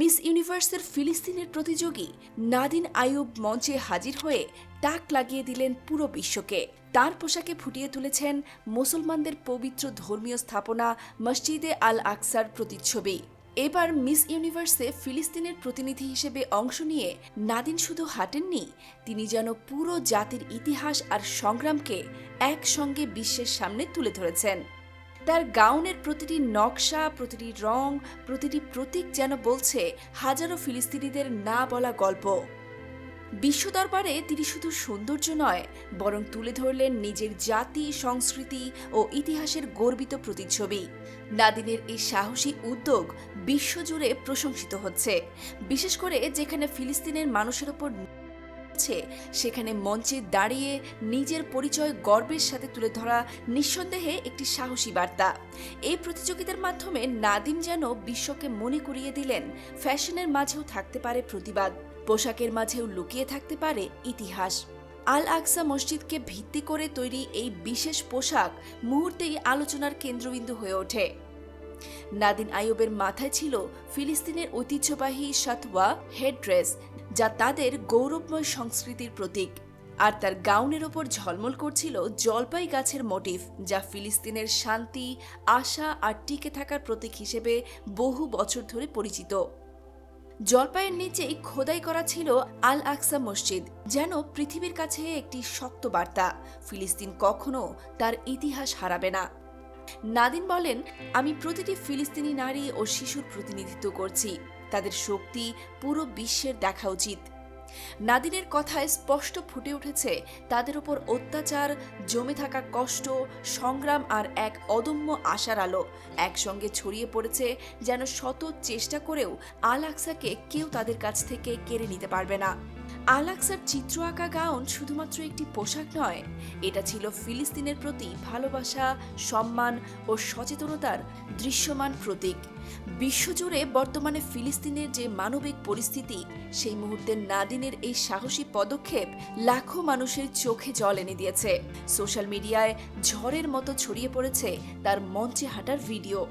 Miss ইউনিভার্সের ফিলিস্তিনের প্রতিযোগী নাদিন আইয়ুব মঞ্চে হাজির হয়ে তাক লাগিয়ে দিলেন পুরো বিশ্বকে। তার পোশাকে ফুটিয়ে তুলেছেন মুসলমানদের পবিত্র ধর্মীয় স্থাপনা মসজিদে আল আকসার প্রতিচ্ছবি। এবার মিস ইউনিভার্সে ফিলিস্তিনের প্রতিনিধি হিসেবে অংশ নিয়ে নাদিন শুধু হাঁটেননি, তিনি যেন পুরো জাতির ইতিহাস আর সংগ্রামকে একসঙ্গে বিশ্বের সামনে তুলে ধরেছেন। তার গাউনের প্রতিটি নকশা, প্রতিটি রং, প্রতিটি প্রতীক যেন বলছে হাজারো ফিলিস্তিনিদের না বলা গল্প। বিশ্ব দরবারে তিনি শুধু সৌন্দর্য নয়, বরং তুলে ধরলেন নিজের জাতি, সংস্কৃতি ও ইতিহাসের গর্বিত প্রতিচ্ছবি। নাদিনের এই সাহসী উদ্যোগ বিশ্বজুড়ে প্রশংসিত হচ্ছে, বিশেষ করে যেখানে ফিলিস্তিনের মানুষের ওপর হচ্ছে সেখানে মঞ্চে দাঁড়িয়ে নিজের পরিচয় গর্বের সাথে তুলে ধরা নিঃসন্দেহে একটি সাহসী বার্তা। এই প্রতিযোগিতার মাধ্যমে নাদিম যেন বিশ্বকে মনে করিয়ে দিলেন, ফ্যাশনের মাঝেও থাকতে পারে প্রতিবাদ, পোশাকের মাঝেও লুকিয়ে থাকতে পারে ইতিহাস। আল আকসা মসজিদকে ভিত্তি করে তৈরি এই বিশেষ পোশাক মুহূর্তেই আলোচনার কেন্দ্রবিন্দু হয়ে ওঠে। নাদিন আইয়ুবের মাথায় ছিল ফিলিস্তিনের ঐতিহ্যবাহী সাতওয়া হেডড্রেস, যা তাদের গৌরবময় সংস্কৃতির প্রতীক। আর তার গাউনের ওপর ঝলমল করছিল জলপাই গাছের মোটিফ, যা ফিলিস্তিনের শান্তি, আশা আর টিকে থাকার প্রতীক হিসেবে বহু বছর ধরে পরিচিত। জলপাইয়ের নিচেই খোদাই করা ছিল আল আকসা মসজিদ, যেন পৃথিবীর কাছে একটি শক্ত বার্তা, ফিলিস্তিন কখনো তার ইতিহাস হারাবে না। নাদিন বলেন, আমি প্রতিটি ফিলিস্তিনি নারী ও শিশুর প্রতিনিধিত্ব করছি। তাদের শক্তি পুরো বিশ্বের দেখা উচিত। নাদিনের কথায় স্পষ্ট ফুটে উঠেছে, তাদের ওপর অত্যাচার, জমে থাকা কষ্ট, সংগ্রাম আর এক অদম্য আশার আলো একসঙ্গে ছড়িয়ে পড়েছে যেন শত চেষ্টা করেও আল আকসাকে কেউ তাদের কাছ থেকে কেড়ে নিতে পারবে না। আল আকসার চিত্র আঁকা গাউন শুধুমাত্র একটি পোশাক নয়, এটা ছিল ফিলিস্তিনের প্রতি ভালোবাসা, সম্মান ও সচেতনতার দৃশ্যমান প্রতীক। বিশ্বজুড়ে বর্তমানে ফিলিস্তিনের যে মানবিক পরিস্থিতি, সেই মুহূর্তে নাদিনের এই সাহসী পদক্ষেপ লাখো মানুষের চোখে জল এনে দিয়েছে। সোশ্যাল মিডিয়ায় ঝড়ের মতো ছড়িয়ে পড়েছে তার মঞ্চে হাঁটার ভিডিও।